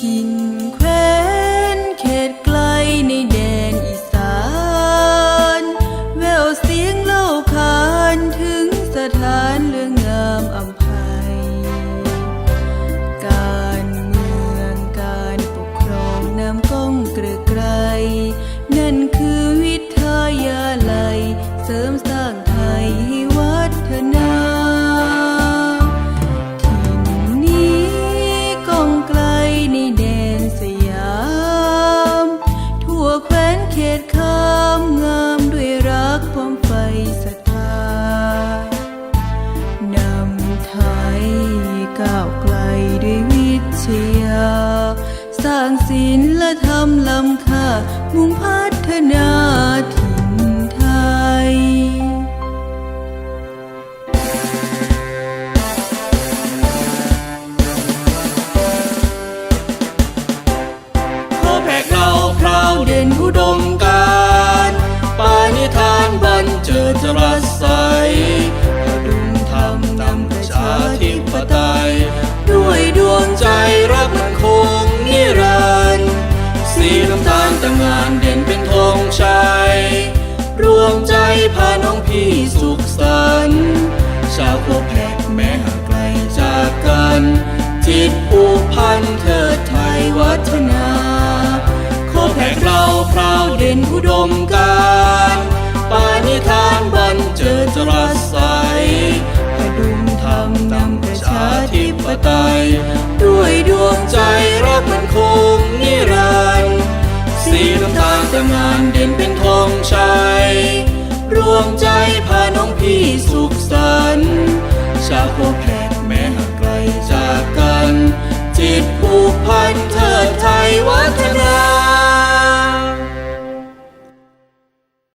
ถิ่นแควางศีลและทำลำค่ามุ่งพัฒนาถิ่นไทย ขอแผกเราพราวเด่นอุดม แต่งานเด่นเป็นธงชัย รวมใจพาน้องพี่สุขสันต์ชาวโคแพกแม้ห่างไกลจากกัน จิตผูกพันเธอไทยวัฒนา โคแพกเราพราวเด่นผู้ดมก สงานเด่นเป็นทองชัยรวมใจพาน้องพี่สุขสันต์ชาวโคแขกแม่หั